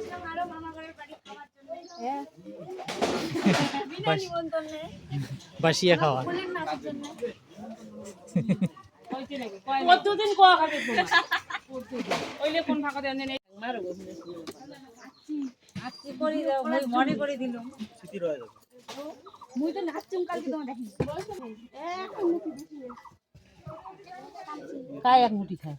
আসলাম আরও মামা ঘরের বাড়ি খাওয়ার জন্য। হ্যাঁ। বিনা নিমন্ত্রণে। বাসিয়ে খাওয়া। ফুলের নাচের জন্য। কতদিন কোয়া খাবে ওইলে কোন ফাঁকা দেন নেই আজকে করে দাও মুই মনে করে দিলাম। মুই তো নাচছুম কালকে তোমার দেখি এক মুঠি খায়?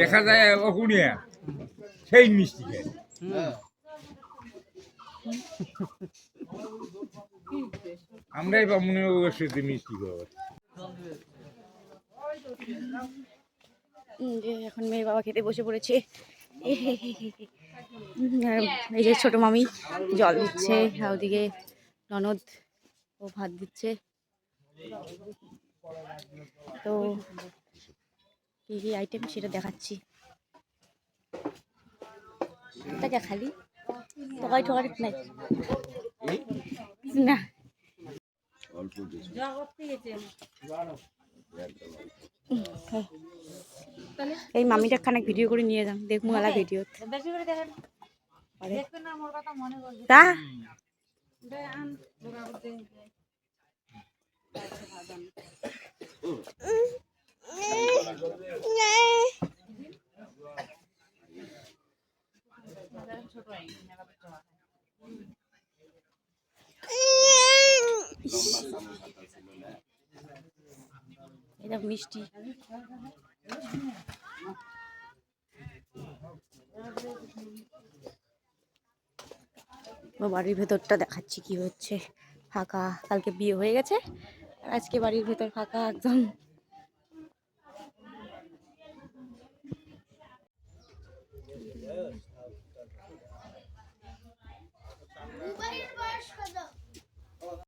দেখা যায় অকুনিয়া। সেই মিষ্টি আমরাই বা মনে সাথে মিষ্টি যে এখন মেয়ে বাবা খেতে বসে পড়েছে। এই যে ছোট মামি জল দিচ্ছে ওদিকে ননদ ও ভাত দিচ্ছে। তো কি কি আইটেম সেটা দেখাচ্ছি। টাকা খালি। টকাই টকার নাই। না। এই মামিটা খানিক ভিডিও করে নিয়ে যান। দেখব আলা ভিডিও মনে তা? এটা মিষ্টি। বাড়ির ভেতরটা দেখাচ্ছি কি হচ্ছে। ফাঁকা, কালকে বিয়ে হয়ে গেছে আজকে বাড়ির ভেতর ফাঁকা একদম।